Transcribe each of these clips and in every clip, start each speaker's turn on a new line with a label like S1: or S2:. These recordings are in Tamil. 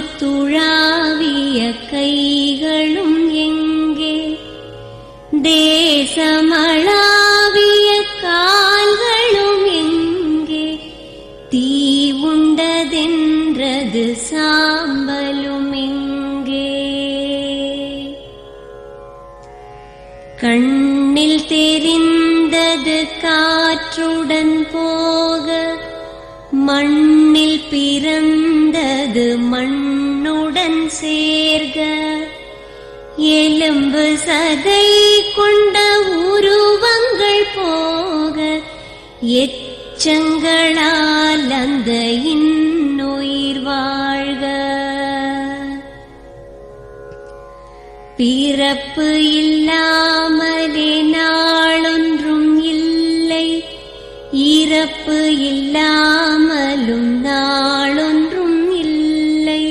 S1: துழாவிய கைகளும் எங்கே? தேசமளாவிய கால்களும் எங்கே? தீ உண்டதென்றது சாம்பலும் எங்கே? கண்ணில் தெரிந்தது காற்றுடன் மண்ணில் பிறந்தது மண்ணுடன் சேர்க. எலும்பு சதை கொண்ட உருவங்கள் போக. எச்சங்களால் அந்த இன்னுயிர் வாழ்க. பிறப்பு இல்லாமலே இறப்பு இல்லாமலும் நாளொன்றும் இல்லை.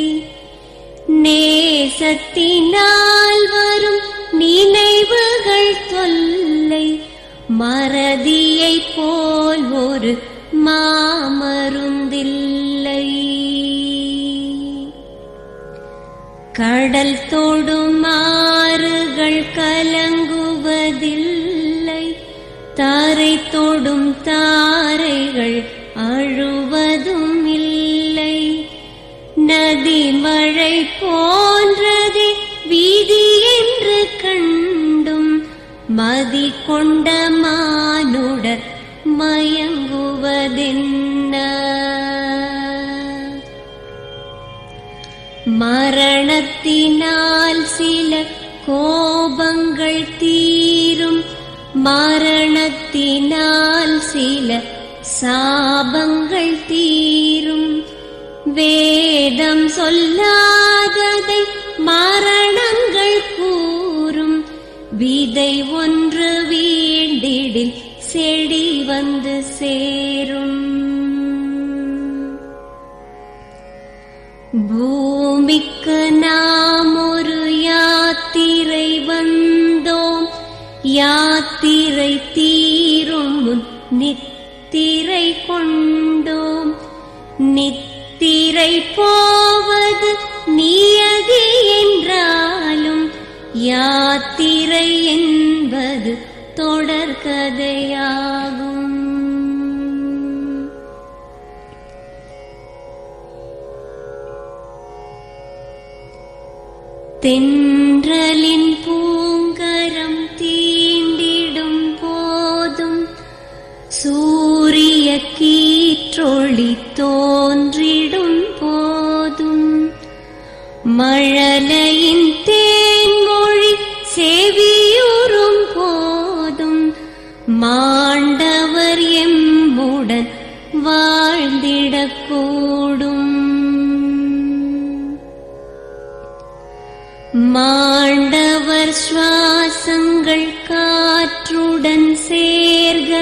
S1: நேசத்தினால் வரும் நினைவுகள் தொல்லை மறதியை போல் ஒரு மாமருந்தில்லை. கடல் தோடும் தாரை தொடும் தாரைகள் அழுவதும் இல்லை. நதி மழை போன்றதே வீதி என்று கண்டும் மதி கொண்ட மானுடர் மயங்குவதென்ன? மரணத்தினால் சில கோபங்கள் தீ மரணத்தினால் சில சாபங்கள் தீரும். வேதம் சொல்லாததை மரணங்கள் கூறும். விதை ஒன்று வீண்டிடில் செடி வந்து சேரும். பூமிக்கு நான் நித்திரை கொண்டோம். நித்திரை போவது நியதி என்றாலும் யாத்திரை என்பது தொடர்கதையாகும். தென்றலின் பூ மழலையின் தேன்மொழி செவியுறும் போதும். மாண்டவர் எம்முடன் வாழ்ந்திடக்கூடும். மாண்டவர் சுவாசங்கள் காற்றுடன் சேர்க.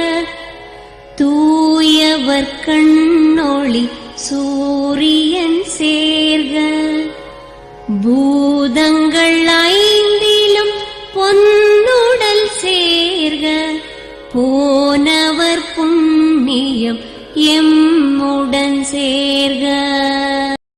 S1: தூயவர் கண்ணொளி சூரியன் சேர் பூதங்கள்